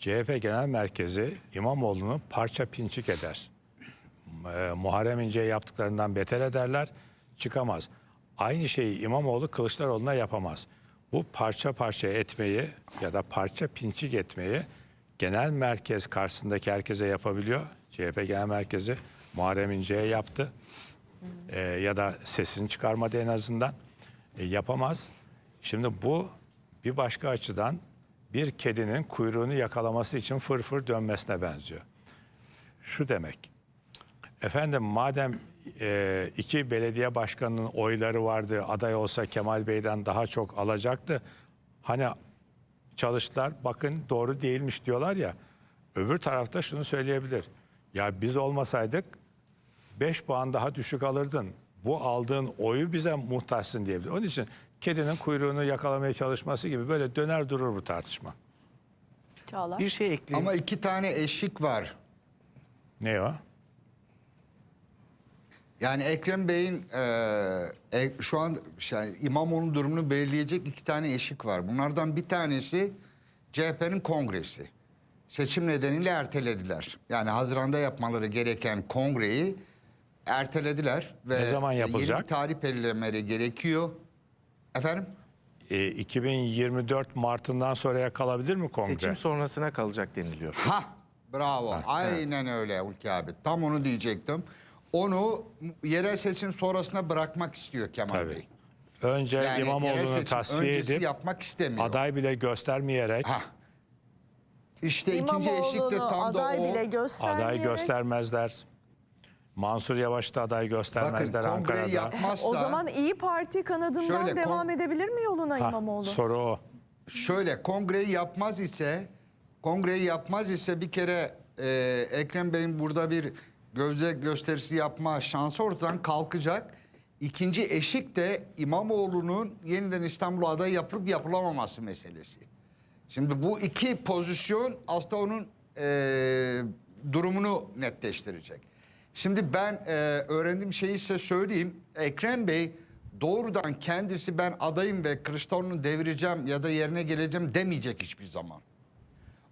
CHP Genel Merkezi İmamoğlu'nu parça pinçik eder. E, Muharrem İnce'ye yaptıklarından beter ederler. Çıkamaz. Aynı şeyi İmamoğlu Kılıçdaroğlu'na yapamaz. Bu parça parça etmeyi ya da parça pinçik etmeyi genel merkez karşısındaki herkese yapabiliyor. CHP Genel Merkezi Muharrem İnce'ye yaptı. E, ya da sesini çıkarmadı en azından. E, yapamaz. Şimdi bu bir başka açıdan bir kedinin kuyruğunu yakalaması için fırfır dönmesine benziyor. Şu demek. Efendim madem e, iki belediye başkanının oyları vardı, aday olsa Kemal Bey'den daha çok alacaktı. Hani çalıştılar, bakın doğru değilmiş diyorlar ya. Öbür tarafta şunu söyleyebilir. Ya biz olmasaydık 5 puan daha düşük alırdın. Bu aldığın oyu bize muhtaçsın diyebilir. Onun için kedinin kuyruğunu yakalamaya çalışması gibi böyle döner durur bu tartışma. Çağlar. Bir şey ekleyeyim. Ama iki tane eşik var. Ne o? Yani Ekrem Bey'in e, e, şu an yani İmamoğlu'nun durumunu belirleyecek iki tane eşik var. Bunlardan bir tanesi CHP'nin kongresi. Seçim nedeniyle ertelediler. Yani Haziran'da yapmaları gereken kongreyi ertelediler. Ve Ne zaman yapılacak? Yeni bir tarih belirlemeleri gerekiyor. Efendim? E, 2024 Mart'ından sonraya kalabilir mi kongre? Seçim sonrasına kalacak deniliyor. Ha, bravo. Aynen öyle Ulki abi. Tam onu diyecektim. Onu yerel seçim sonrasına bırakmak istiyor Kemal Tabii. Bey. Önce Yani yerel İmamoğlu'nu tasfiye edip yapmak istemiyor. aday bile göstermeyerek Ha. İşte ikinci eşik de İmamoğlu'nu tam da aday o. bile göstermeyerek. aday göstermezler. Mansur Yavaş da aday Bakın göstermezler kongreyi Ankara'da. yapmazsa O zaman İyi Parti kanadından Şöyle, devam kon- edebilir mi yoluna Ha, İmamoğlu? soru o. şöyle kongreyi yapmaz ise kongreyi yapmaz ise bir kere e, Ekrem Bey'in burada bir gözde gösterisi yapma şansı ortadan kalkacak. İkinci eşik de İmamoğlu'nun yeniden İstanbul aday yapılıp yapılamaması meselesi. Şimdi bu iki pozisyon aslında onun e, durumunu netleştirecek. Şimdi ben e, öğrendiğim şeyi size söyleyeyim. Ekrem Bey doğrudan kendisi ben adayım ve Kılıçdaroğlu'nu devireceğim ya da yerine geleceğim demeyecek hiçbir zaman.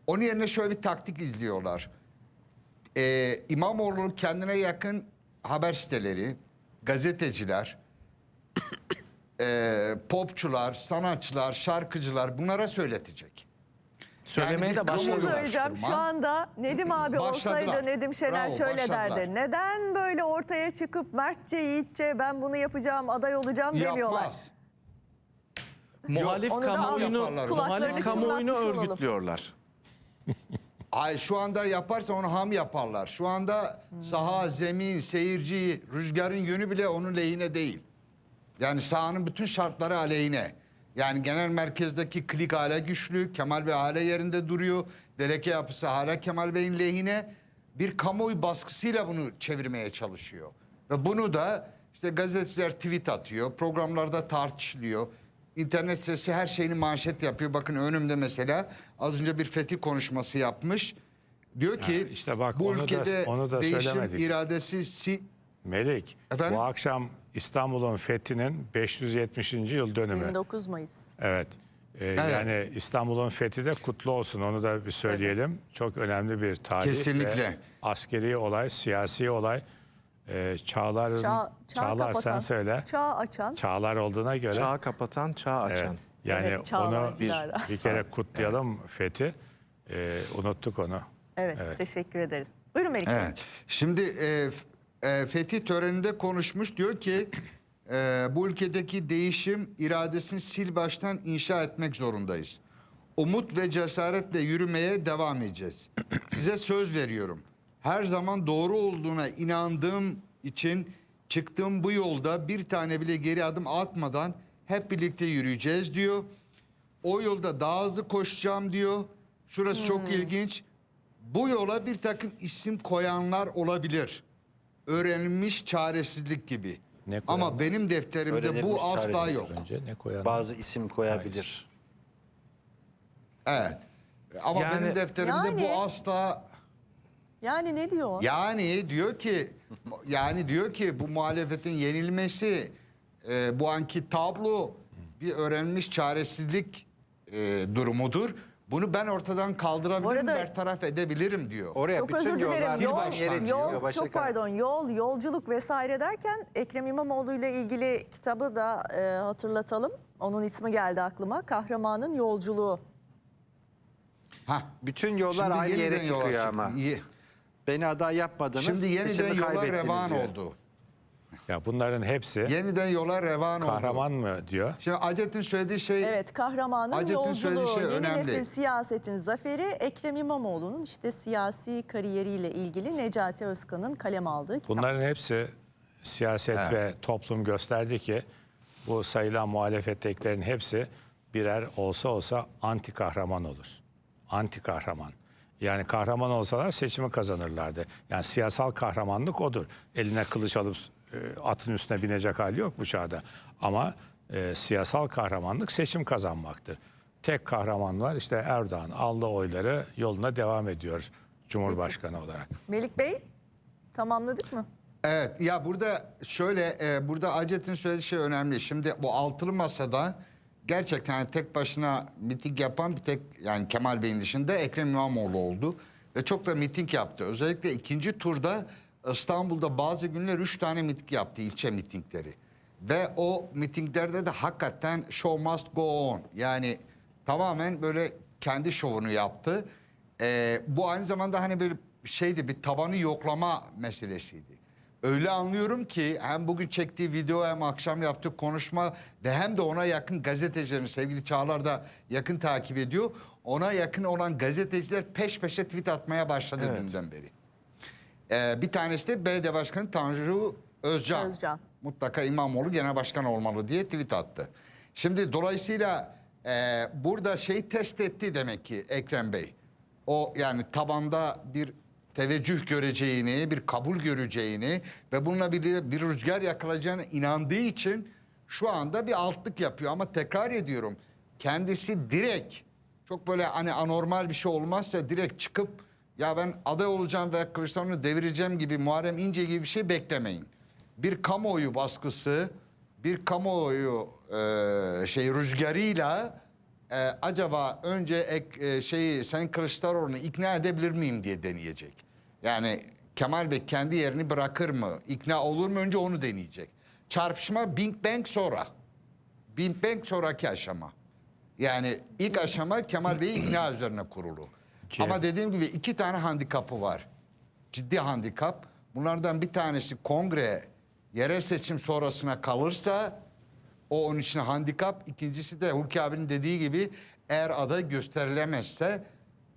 Onun yerine şöyle bir taktik izliyorlar. Ee, İmamoğlu'nun kendine yakın haber siteleri, gazeteciler, ee, popçular, sanatçılar, şarkıcılar bunlara söyletecek. Söylemeye de şey başladılar. söyleyeceğim. Şu anda Nedim abi Başladılar. olsaydı Nedim Şener Bravo, şöyle başladılar. derdi. Neden böyle ortaya çıkıp Mertçe, Yiğitçe ben bunu yapacağım, aday olacağım demiyorlar. Yapmaz. Muhalif Onu da kamuoyunu, yaparlar. Kulaklarını muhalif kamuoyunu çınlatmış olalım. örgütlüyorlar. Ay şu anda yaparsa onu ham yaparlar. Şu anda saha, zemin, seyirci, rüzgarın yönü bile onun lehine değil. Yani sahanın bütün şartları aleyhine. Yani genel merkezdeki klik hala güçlü, Kemal Bey hala yerinde duruyor. Dereke yapısı hala Kemal Bey'in lehine. Bir kamuoyu baskısıyla bunu çevirmeye çalışıyor. Ve bunu da işte gazeteciler tweet atıyor, programlarda tartışılıyor. İnternet sitesi her şeyini manşet yapıyor. Bakın önümde mesela az önce bir fetih konuşması yapmış. Diyor ki Ha, işte bak bu da- ülkede onu da değişim söylemedik. iradesi si- Melik, Efendim? bu akşam İstanbul'un fethinin 570. yıl dönümü. 29 Mayıs. Evet. Ee, Yani İstanbul'un fethi de kutlu olsun onu da bir söyleyelim. Çok önemli bir tarih. Kesinlikle. askeri olay, siyasi olay. Ee, Çağlar'ın, Çağ, çağ Çağlar kapatan, sen söyle. Çağ açan. Çağlar olduğuna göre. Çağ kapatan, çağ açan. Evet. Yani Evet, Çağlar onu Dilara. bir kere kutlayalım fethi. Ee, unuttuk onu. Evet, Evet. teşekkür ederiz. Buyurun Melike. Evet. Şimdi e, f- e, fetih töreninde konuşmuş diyor ki e, bu ülkedeki değişim iradesini sil baştan inşa etmek zorundayız. Umut ve cesaretle yürümeye devam edeceğiz. Size söz veriyorum. Her zaman doğru olduğuna inandığım için çıktığım bu yolda bir tane bile geri adım atmadan hep birlikte yürüyeceğiz diyor. O yolda daha hızlı koşacağım diyor. Şurası çok ilginç. Bu yola bir takım isim koyanlar olabilir. Öğrenilmiş çaresizlik gibi. Ne Ama benim defterimde bu Öğrenilmiş asla çaresizlik. yok. Önce ne koyalım? Bazı isim koyabilir. Evet. Ama Yani- benim defterimde Yani- bu asla Yani ne diyor? yani diyor ki yani diyor ki bu muhalefetin yenilmesi e, bu anki tablo bir öğrenilmiş çaresizlik e, durumudur. Bunu ben ortadan kaldırabilirim, arada- bertaraf edebilirim diyor. Oraya Çok bütün özür dilerim. yollar Yol, yol, çok pardon. Yol, yolculuk vesaire derken Ekrem İmamoğlu ile ilgili kitabı da e, hatırlatalım. Onun ismi geldi aklıma. Kahramanın Yolculuğu. Hah. Bütün yollar Şimdi aynı yere çıkıyor çıktı. ama. İyi. Beni aday yapmadınız. Şimdi yeniden yola revan diyor. oldu. Ya bunların hepsi Yeniden yola revan oldu. kahraman mı diyor. Şimdi Acet'in söylediği şey Evet, kahramanın Hacette'nin söylediği yolculuğu, şey yeni önemli. nesil siyasetin zaferi, Ekrem İmamoğlu'nun işte siyasi kariyeriyle ilgili Necati Özkan'ın kalem aldığı kitap. Bunların hepsi siyaset Evet. ve toplum gösterdi ki bu sayılan muhalefettekilerin hepsi birer olsa olsa anti kahraman olur. Anti kahraman. Yani kahraman olsalar seçimi kazanırlardı. Yani siyasal kahramanlık odur. Eline kılıç alıp atın üstüne binecek hali yok bu çağda. Ama e, siyasal kahramanlık seçim kazanmaktır. Tek kahraman var işte Erdoğan aldı oyları yoluna devam ediyor Cumhurbaşkanı olarak. Melik Bey, tamamladık mı? Evet ya burada şöyle e, burada Acet'in söylediği şey önemli. Şimdi bu altılı masada gerçekten hani tek başına miting yapan bir tek yani Kemal Bey'in dışında Ekrem İmamoğlu oldu. Ve çok da miting yaptı. Özellikle ikinci turda İstanbul'da bazı günler üç tane miting yaptı ilçe mitingleri. Ve o mitinglerde de hakikaten show must go on. Yani tamamen böyle kendi şovunu yaptı. Ee, bu aynı zamanda hani böyle şeydi bir tabanı yoklama meselesiydi. Öyle anlıyorum ki hem bugün çektiği video hem akşam yaptığı konuşma ve hem de ona yakın gazetecilerin sevgili Çağlar da yakın takip ediyor. Ona yakın olan gazeteciler peş peşe tweet atmaya başladı Evet. dünden beri. Ee, bir tanesi de BD Başkanı Tanju Özcan. Özcan. Mutlaka İmamoğlu genel başkan olmalı diye tweet attı. Şimdi dolayısıyla e, burada şey test etti demek ki Ekrem Bey. O yani tabanda bir teveccüh göreceğini, bir kabul göreceğini ve bununla bir, bir rüzgar yakalayacağına inandığı için şu anda bir altlık yapıyor. Ama tekrar ediyorum kendisi direkt çok böyle hani anormal bir şey olmazsa direkt çıkıp ya ben aday olacağım ve Kılıçdaroğlu'nu devireceğim gibi Muharrem İnce gibi bir şey beklemeyin. Bir kamuoyu baskısı, bir kamuoyu e, şey rüzgarıyla e, acaba önce ek, e, şeyi sen Kılıçdaroğlu'nu ikna edebilir miyim diye deneyecek. Yani Kemal Bey kendi yerini bırakır mı? İkna olur mu? Önce onu deneyecek. Çarpışma Big Bang sonra. Big Bang sonraki aşama. Yani ilk aşama Kemal Bey'i ikna üzerine kurulu. Ki- Ama dediğim gibi iki tane handikapı var. Ciddi handikap. Bunlardan bir tanesi kongre yerel seçim sonrasına kalırsa o onun için handikap. İkincisi de Hulki abinin dediği gibi eğer aday gösterilemezse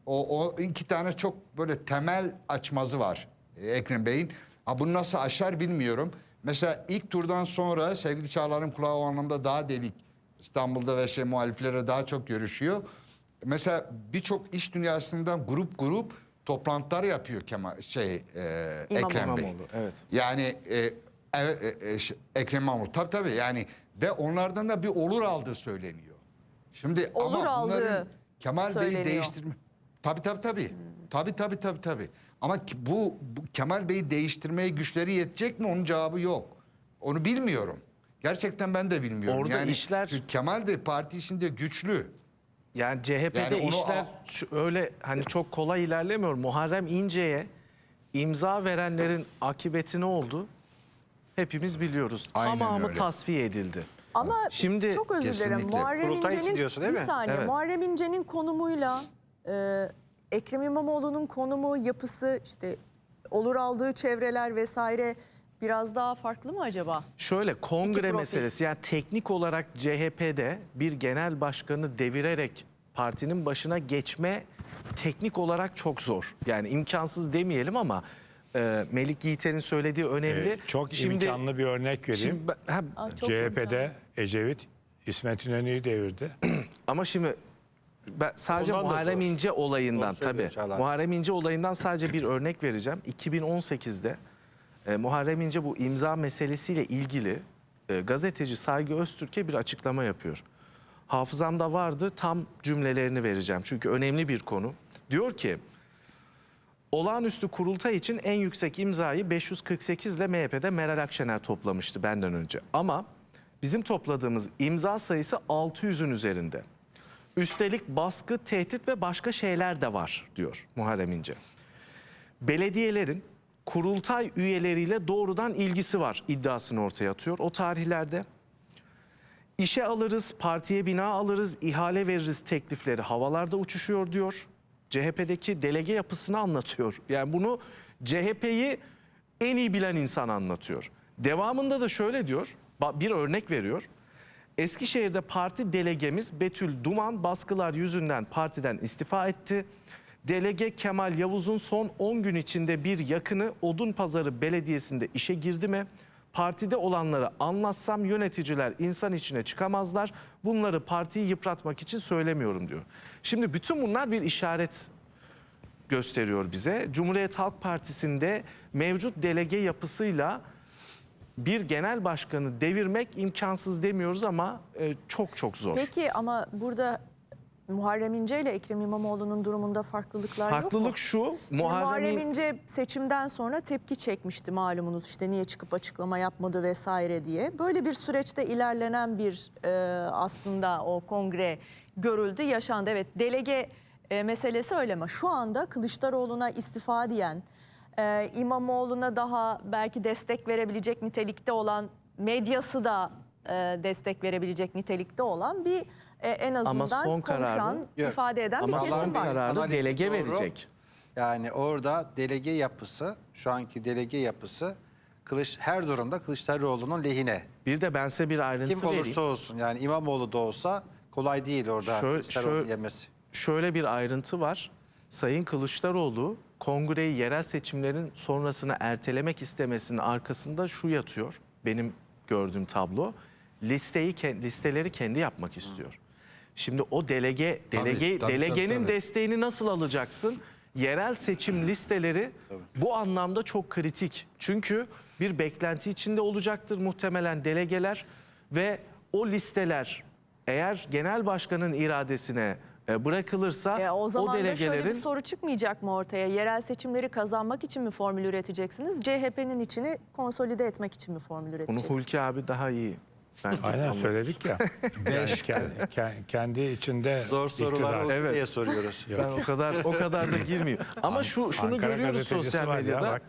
o, o iki tane çok böyle temel açmazı var e, Ekrem Bey'in. Ha, bunu nasıl aşar bilmiyorum. Mesela ilk turdan sonra sevgili Çağlar'ın kulağı o anlamda daha delik. İstanbul'da ve şey muhaliflere daha çok görüşüyor. Mesela birçok iş dünyasından grup grup toplantılar yapıyor Kemal şey e, Ekrem Bey. İmamoğlu, evet. Yani e, e, e, ş- Ekrem İmamoğlu tabii tabii yani ve onlardan da bir olur aldığı söyleniyor. Şimdi Olur ama aldığı bunların Kemal söyleniyor. Bey'i değiştirme. Tabii tabii tabii. Tabii tabii tabii tabii. Ama ki- bu, bu Kemal Bey'i değiştirmeye güçleri yetecek mi? Onun cevabı yok. Onu bilmiyorum. Gerçekten ben de bilmiyorum. Orada yani işler- Kemal Bey parti içinde güçlü. Yani CHP'de Yani onu işler al- şu- öyle hani çok kolay ilerlemiyor. Muharrem İnce'ye imza verenlerin akıbeti ne oldu? Hepimiz biliyoruz. Aynen Tamamı öyle. tasfiye edildi. Ama Şimdi- çok özür dilerim. Kesinlikle. Muharrem Kurultay İnce'nin diyorsun değil bir mi? saniye. Evet. Muharrem İnce'nin konumuyla e, Ekrem İmamoğlu'nun konumu, yapısı, işte olur aldığı çevreler vesaire biraz daha farklı mı acaba? Şöyle kongre meselesi yani teknik olarak CHP'de bir genel başkanı devirerek partinin başına geçme teknik olarak çok zor. Yani imkansız demeyelim ama e, Melik Yiğiter'in söylediği önemli. Ee, çok imkanlı bir örnek vereyim. Şimdi ha, Aa, CHP'de imkanlı. Ecevit İsmet İnönü'yü devirdi. Ama şimdi ben sadece Ondan da Muharrem. İnce olayından tabii. Muharrem İnce olayından sadece bir örnek vereceğim. 2018'de e, Muharrem İnce bu imza meselesiyle ilgili e, gazeteci Saygı Öztürk'e bir açıklama yapıyor. Hafızamda vardı tam cümlelerini vereceğim çünkü önemli bir konu. Diyor ki olağanüstü kurultay için en yüksek imzayı 548 ile MHP'de Meral Akşener toplamıştı benden önce. Ama bizim topladığımız imza sayısı 600'ün üzerinde. Üstelik baskı, tehdit ve başka şeyler de var diyor Muharrem İnce. Belediyelerin kurultay üyeleriyle doğrudan ilgisi var iddiasını ortaya atıyor. O tarihlerde İşe alırız, partiye bina alırız, ihale veririz teklifleri havalarda uçuşuyor diyor. CHP'deki delege yapısını anlatıyor. Yani bunu CHP'yi en iyi bilen insan anlatıyor. Devamında da şöyle diyor, bir örnek veriyor. Eskişehir'de parti delegemiz Betül Duman baskılar yüzünden partiden istifa etti. Delege Kemal Yavuz'un son 10 gün içinde bir yakını Odunpazarı Belediyesi'nde işe girdi mi? Partide olanları anlatsam yöneticiler insan içine çıkamazlar. Bunları partiyi yıpratmak için söylemiyorum diyor. Şimdi bütün bunlar bir işaret gösteriyor bize. Cumhuriyet Halk Partisi'nde mevcut delege yapısıyla bir genel başkanı devirmek imkansız demiyoruz ama e, çok çok zor. Peki ama burada Muharrem İnce ile Ekrem İmamoğlu'nun durumunda farklılıklar yok mu? Farklılık şu, Şimdi Muharrem Muharrem İn- İnce seçimden sonra tepki çekmişti malumunuz işte niye çıkıp açıklama yapmadı vesaire diye. Böyle bir süreçte ilerlenen bir e, aslında o kongre görüldü, yaşandı. Evet delege e, meselesi öyle ama şu anda Kılıçdaroğlu'na istifa diyen, e, İmamoğlu'na daha belki destek verebilecek nitelikte olan medyası da e, destek verebilecek nitelikte olan bir e, en azından son konuşan, kararı- Yok. ifade eden ama bir kesim son var. kararı Analiz delege doğru. verecek. Yani orada delege yapısı, şu anki delege yapısı Kılıç her durumda Kılıçdaroğlu'nun lehine. Bir de ben size bir ayrıntı Kim vereyim. olursa olsun yani İmamoğlu da olsa kolay değil orada Şöyle- Kılıçdaroğlu şöyle- yemesi. Şöyle bir ayrıntı var. Sayın Kılıçdaroğlu kongreyi yerel seçimlerin sonrasını ertelemek istemesinin arkasında şu yatıyor. Benim gördüğüm tablo. Listeyi ke- listeleri kendi yapmak istiyor. Şimdi o delege delege tabii, delegenin tabii, tabii. desteğini nasıl alacaksın? Yerel seçim listeleri bu anlamda çok kritik. Çünkü bir beklenti içinde olacaktır muhtemelen delegeler ve o listeler eğer genel başkanın iradesine e, bırakılırsa E, o zaman o da şöyle delegelerin bir soru çıkmayacak mı ortaya? Yerel seçimleri kazanmak için mi formül üreteceksiniz? CHP'nin içini konsolide etmek için mi formül bunu üreteceksiniz? Hulki abi daha iyi. Bence Aynen söyledik ya. Yani ke- ke- kendi içinde Zor sorular iktidar. oldu Evet. diye soruyoruz. Ben o kadar o kadar da girmeyeyim. Ama şu şunu Ankara görüyoruz gazetecisi sosyal var ya, medyada. bak.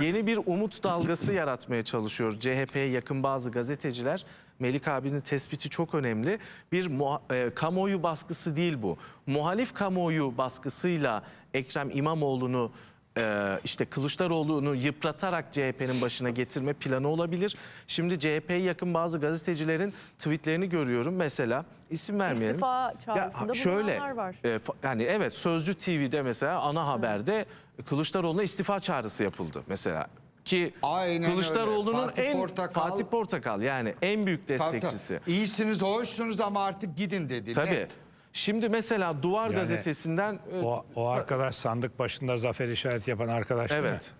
Yeni bir umut dalgası yaratmaya çalışıyor CHP'ye yakın bazı gazeteciler. Melik abinin tespiti çok önemli. Bir muha- e, kamuoyu baskısı değil bu. Muhalif kamuoyu baskısıyla Ekrem İmamoğlu'nu e, işte Kılıçdaroğlu'nu yıpratarak CHP'nin başına getirme planı olabilir. Şimdi CHP'ye yakın bazı gazetecilerin tweetlerini görüyorum. Mesela isim vermeyelim. İstifa çağrısında şöyle bulunanlar var. e, yani evet Sözcü TV'de mesela ana haberde Kılıçdaroğlu'na istifa çağrısı yapıldı mesela. Ki Aynen. Kılıçdaroğlu'nun Fatih en Portakal- Fatih Portakal yani en büyük Tabii, tabii. destekçisi. İyisiniz, hoşsunuz ama artık gidin dedi. Tabii. Net. Şimdi mesela Duvar Yani gazetesinden e, O, o arkadaş sandık başında zafer işareti yapan arkadaş değil mi? evet.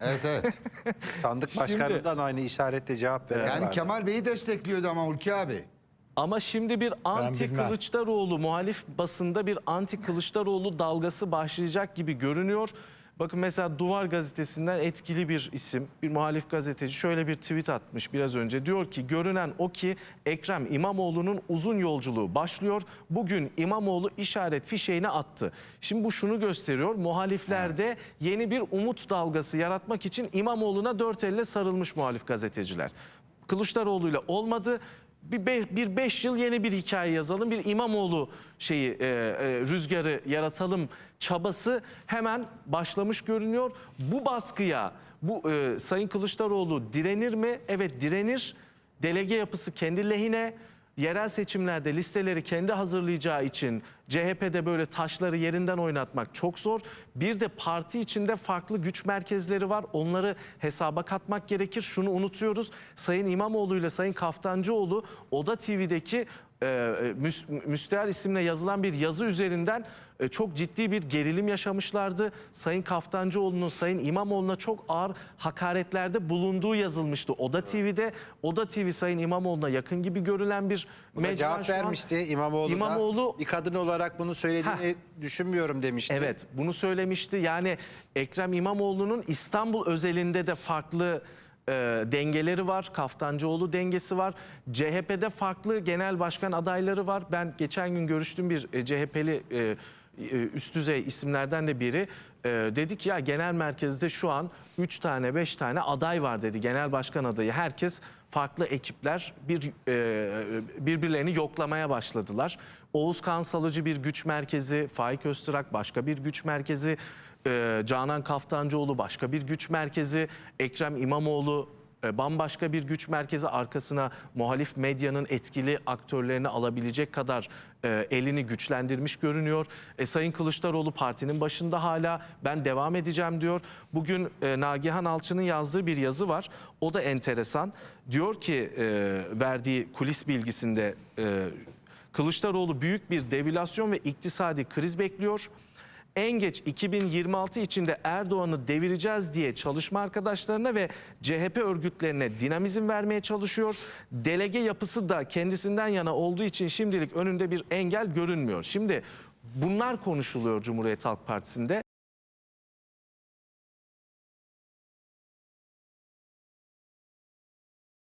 Evet evet. Sandık başkanından aynı işaretle cevap veren Yani vardı. Kemal Bey'i destekliyordu ama Hulki abi. Ama şimdi bir anti bilmem. Kılıçdaroğlu muhalif basında bir anti Kılıçdaroğlu dalgası başlayacak gibi görünüyor. Bakın mesela Duvar gazetesinden etkili bir isim, bir muhalif gazeteci şöyle bir tweet atmış biraz önce. Diyor ki görünen o ki Ekrem İmamoğlu'nun uzun yolculuğu başlıyor. Bugün İmamoğlu işaret fişeğini attı. Şimdi bu şunu gösteriyor. Muhaliflerde yeni bir umut dalgası yaratmak için İmamoğlu'na dört elle sarılmış muhalif gazeteciler. Kılıçdaroğlu'yla olmadı. Bir, be- bir beş yıl yeni bir hikaye yazalım. Bir İmamoğlu şeyi e, e, rüzgarı yaratalım çabası hemen başlamış görünüyor. Bu baskıya bu e, Sayın Kılıçdaroğlu direnir mi? Evet direnir. Delege yapısı kendi lehine. Yerel seçimlerde listeleri kendi hazırlayacağı için CHP'de böyle taşları yerinden oynatmak çok zor. Bir de parti içinde farklı güç merkezleri var. Onları hesaba katmak gerekir. Şunu unutuyoruz. Sayın İmamoğlu ile Sayın Kaftancıoğlu Oda TV'deki e, müs- Müstehar isimle yazılan bir yazı üzerinden e, çok ciddi bir gerilim yaşamışlardı. Sayın Kaftancıoğlu'nun Sayın İmamoğlu'na çok ağır hakaretlerde bulunduğu yazılmıştı. Oda TV'de Oda TV Sayın İmamoğlu'na yakın gibi görülen bir mecra cevap vermişti İmamoğlu, da. İmamoğlu- Bir kadın olarak bunu söylediğini düşünmüyorum demişti. Evet bunu söylemişti. Yani Ekrem İmamoğlu'nun İstanbul özelinde de farklı e, dengeleri var. Kaftancıoğlu dengesi var. CHP'de farklı genel başkan adayları var. Ben geçen gün görüştüm bir e, CHP'li e, e, üst düzey isimlerden de biri. E, dedik ya genel merkezde şu an 3 tane 5 tane aday var dedi. Genel başkan adayı. Herkes farklı ekipler bir e, birbirlerini yoklamaya başladılar. Oğuz Kansalıcı bir güç merkezi, Faik Öztürk başka bir güç merkezi, e, Canan Kaftancıoğlu başka bir güç merkezi, Ekrem İmamoğlu e, bambaşka bir güç merkezi arkasına muhalif medyanın etkili aktörlerini alabilecek kadar e, elini güçlendirmiş görünüyor. E, Sayın Kılıçdaroğlu partinin başında hala ben devam edeceğim diyor. Bugün e, Nagihan Alçı'nın yazdığı bir yazı var. O da enteresan. Diyor ki e, verdiği kulis bilgisinde e, Kılıçdaroğlu büyük bir devalüasyon ve iktisadi kriz bekliyor. En geç 2026 içinde Erdoğan'ı devireceğiz diye çalışma arkadaşlarına ve CHP örgütlerine dinamizm vermeye çalışıyor. Delege yapısı da kendisinden yana olduğu için şimdilik önünde bir engel görünmüyor. Şimdi bunlar konuşuluyor Cumhuriyet Halk Partisi'nde.